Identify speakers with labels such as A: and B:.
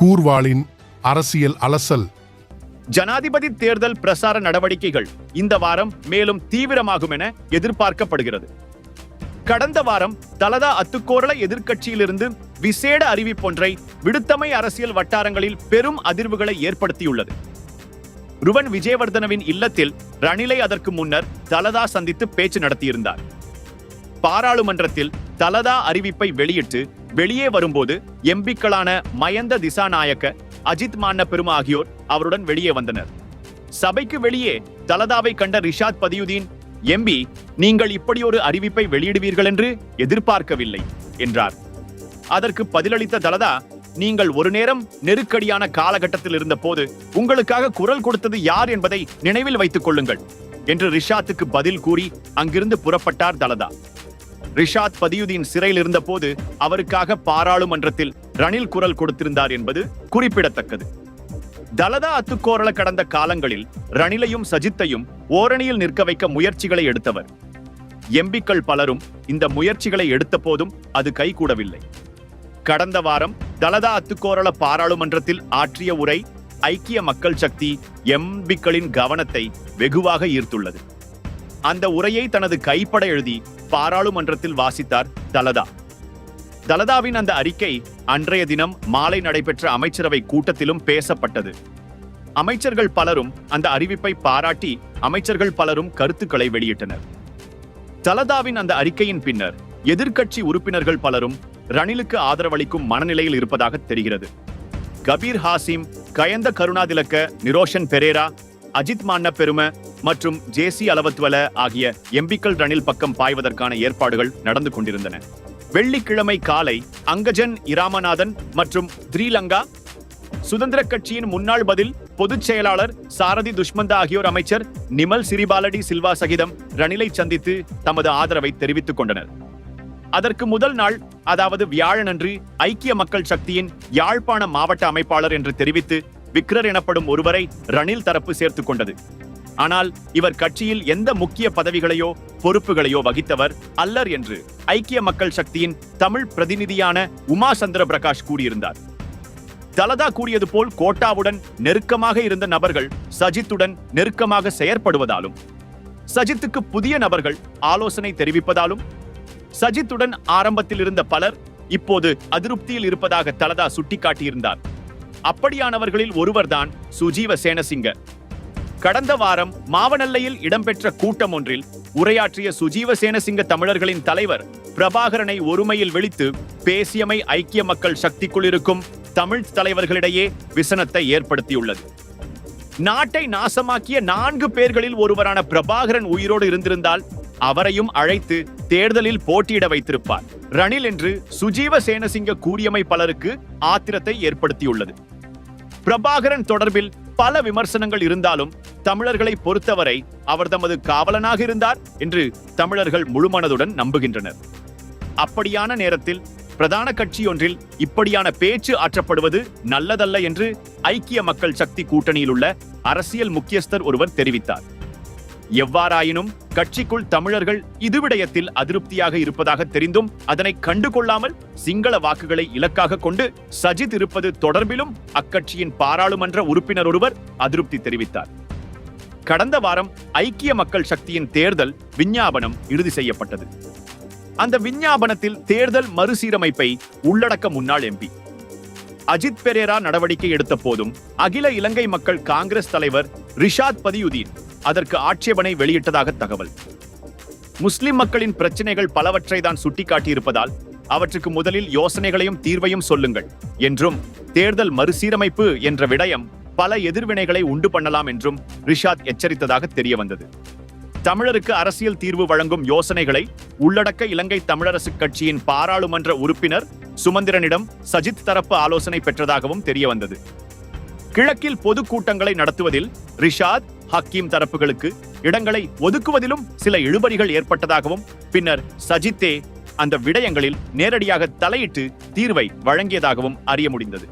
A: கூர்வாளின் அரசியல் அலசல்.
B: ஜனாதிபதி தேர்தல் பிரசார நடவடிக்கைகள் இந்த வாரம் மேலும் தீவிரமாகும் என எதிர்பார்க்கப்படுகிறது. கடந்த வாரம் தலதா அத்துக்கோரள எதிர்க்கட்சியிலிருந்து விசேட அறிவிப்பொன்றை விடுத்தமை அரசியல் வட்டாரங்களில் பெரும் அதிர்வுகளை ஏற்படுத்தியுள்ளது. ருவன் விஜயவர்தனவின் இல்லத்தில் ரணிலை அதற்கு முன்னர் தலதா சந்தித்து பேச்சு நடத்தியிருந்தார். பாராளுமன்றத்தில் தலதா அறிவிப்பை வெளியிட்டு வெளியே வரும்போது எம்பிக்களான மயந்த திசாநாயக்க அஜித் மான்ன பெருமா ஆகியோர் அவருடன் வெளியே வந்தனர். சபைக்கு வெளியே தலதாவை கண்ட ரிஷாத் பதியுதீன் எம்பி நீங்கள் இப்படி ஒரு அறிவிப்பை வெளியிடுவீர்கள் என்று எதிர்பார்க்கவில்லை என்றார். அதற்கு பதிலளித்த தலதா நீங்கள் ஒரு நேரம் நெருக்கடியான காலகட்டத்தில் இருந்தபோது உங்களுக்காக குரல் கொடுத்தது யார் என்பதை நினைவில் வைத்துக் கொள்ளுங்கள் என்று ரிஷாத்துக்கு பதில் கூறி அங்கிருந்து புறப்பட்டார் தலதா. ரிஷாத் பதியுதீன் சிறையில் இருந்தபோது அவருக்காக பாராளுமன்றத்தில் ரணில் குரல் கொடுத்திருந்தார் என்பது குறிப்பிடத்தக்கது. தலதா அத்துக்கோரள கடந்த காலங்களில் ரணிலையும் சஜித்தையும் ஓரணியில் நிற்க வைக்க முயற்சிகளை எடுத்தவர். எம்பிக்கள் பலரும் இந்த முயற்சிகளை எடுத்த போதும் அது கைகூடவில்லை. கடந்த வாரம் தலதா அத்துக்கோரள பாராளுமன்றத்தில் ஆற்றிய உரை ஐக்கிய மக்கள் சக்தி எம்பிக்களின் கவனத்தை வெகுவாக ஈர்த்துள்ளது. அந்த உரையை தனது கைப்பட எழுதி பாராளுமன்றத்தில் வாசித்தார் தலதா. தலதாவின் அந்த அறிக்கை அன்றைய தினம் மாலை நடைபெற்ற அமைச்சரவை கூட்டத்திலும் பேசப்பட்டது. அமைச்சர்கள் பலரும் அந்த அறிவிப்பை பாராட்டி அமைச்சர்கள் பலரும் கருத்துக்களை வெளியிட்டனர். தலதாவின் அந்த அறிக்கையின் பின்னர் எதிர்க்கட்சி உறுப்பினர்கள் பலரும் ரணிலுக்கு ஆதரவளிக்கும் மனநிலையில் இருப்பதாக தெரிகிறது. கபீர் ஹாசிம் கயந்த கருணாதிலக்க நிரோஷன் பெரேரா அஜித் மான்ன பெரும மற்றும் ஜேசி அலவத்வல ஆகிய எம்பிக்கள் ரணில் பக்கம் பாய்வதற்கான ஏற்பாடுகள் நடந்து கொண்டிருந்தன. வெள்ளிக்கிழமை காலை அங்கஜன் இராமநாதன் மற்றும் ஸ்ரீலங்கா சுதந்திர கட்சியின் முன்னாள் பதில் பொதுச் செயலாளர் சாரதி துஷ்மந்தா ஆகியோர் அமைச்சர் நிமல் சிறிபாலடி சில்வா சகிதம் ரணிலை சந்தித்து தமது ஆதரவை தெரிவித்துக் கொண்டனர். அதற்கு முதல் நாள் அதாவது வியாழனன்று ஐக்கிய மக்கள் சக்தியின் யாழ்ப்பாண மாவட்ட அமைப்பாளர் என்று தெரிவித்து விக்ரர் எனப்படும் ஒருவரை ரணில் தரப்பு சேர்த்துக் கொண்டது. ஆனால் இவர் கட்சியில் எந்த முக்கிய பதவிகளையோ பொறுப்புகளையோ வகித்தவர் அல்லர் என்று ஐக்கிய மக்கள் சக்தியின் தமிழ் பிரதிநிதியான உமா சந்திர பிரகாஷ் கூறியிருந்தார். தலதா கூறியது போல் கோட்டாவுடன் நெருக்கமாக இருந்த நபர்கள் சஜித்துடன் நெருக்கமாக செயற்படுவதாலும் சஜித்துக்கு புதிய நபர்கள் ஆலோசனை தெரிவிப்பதாலும் சஜித்துடன் ஆரம்பத்தில் இருந்த பலர் இப்போது அதிருப்தியில் இருப்பதாக தலதா சுட்டிக்காட்டியிருந்தார். அப்படியானவர்களில் ஒருவர்தான் சுஜீவ சேனசிங்க. கடந்த வாரம் மாவனல்லையில் இடம்பெற்ற கூட்டம் ஒன்றில் உரையாற்றிய சுஜீவ சேனசிங்க தமிழர்களின் தலைவர் பிரபாகரனை ஒருமையில் விழித்து பேசியமை ஐக்கிய மக்கள் சக்திக்குள் இருக்கும் தமிழ் தலைவர்களிடையே விசனத்தை ஏற்படுத்தியுள்ளது. நாட்டை நாசமாக்கிய நான்கு பேர்களில் ஒருவரான பிரபாகரன் உயிரோடு இருந்திருந்தால் அவரையும் அழைத்து தேர்தலில் போட்டியிட வைத்திருப்பார். ரணில் என்று சுஜீவ சேனசிங்க கூறியமை பலருக்கு ஆத்திரத்தை ஏற்படுத்தியுள்ளது. பிரபாகரன் தொடர்பில் பல விமர்சனங்கள் இருந்தாலும் தமிழர்களை பொறுத்தவரை அவர் தமது காவலனாக இருந்தார் என்று தமிழர்கள் முழுமனதுடன் நம்புகின்றனர். அப்படியான நேரத்தில் பிரதான கட்சி ஒன்றில் இப்படியான பேச்சு ஆற்றப்படுவது நல்லதல்ல என்று ஐக்கிய மக்கள் சக்தி கூட்டணியில் உள்ள அரசியல் முக்கியஸ்தர் ஒருவர் தெரிவித்தார். எவ்வாறாயினும் கட்சிக்குள் தமிழர்கள் இதுவிடயத்தில் அதிருப்தியாக இருப்பதாக தெரிந்தும் அதனை கண்டுகொள்ளாமல் சிங்கள வாக்குகளை இலக்காக கொண்டு சஜித் இருப்பது தொடர்பிலும் அக்கட்சியின் பாராளுமன்ற உறுப்பினர் ஒருவர் அதிருப்தி தெரிவித்தார். கடந்த வாரம் ஐக்கிய மக்கள் சக்தியின் தேர்தல் விஞ்ஞாபனம் இறுதி செய்யப்பட்டது. அந்த விஞ்ஞாபனத்தில் தேர்தல் மறுசீரமைப்பை உள்ளடக்க முன்னாள் எம்பி. அஜித் பெரேரா நடவடிக்கை எடுத்த போதும் அகில இலங்கை மக்கள் காங்கிரஸ் தலைவர் ரிஷாத் பதியுதீன் அதற்கு ஆட்சேபனை வெளியிட்டதாக தகவல். முஸ்லிம் மக்களின் பிரச்சனைகள் பலவற்றை தான் சுட்டிக்காட்டியிருப்பதால் அவற்றுக்கு முதலில் யோசனைகளையும் தீர்வையும் சொல்லுங்கள். என்றும் தேர்தல் மறுசீரமைப்பு என்ற விடயம் பல எதிர்வினைகளை உண்டு பண்ணலாம் என்றும் ரிஷாத் எச்சரித்ததாக தெரிய வந்தது தமிழருக்கு அரசியல் தீர்வு வழங்கும் யோசனைகளை உள்ளடக்க இலங்கை தமிழரசு கட்சியின் பாராளுமன்ற உறுப்பினர் சுமந்திரனிடம் சஜித் தரப்பு ஆலோசனை பெற்றதாகவும் தெரிய வந்தது கிழக்கில் பொதுக்கூட்டங்களை நடத்துவதில் ரிஷாத் ஹக்கீம் தரப்புகளுக்கு இடங்களை ஒதுக்குவதிலும் சில இழுபறிகள் ஏற்பட்டதாகவும் பின்னர் சஜித்தே அந்த விடயங்களில் நேரடியாக தலையிட்டு தீர்வை வழங்கியதாகவும் அறிய முடிந்தது.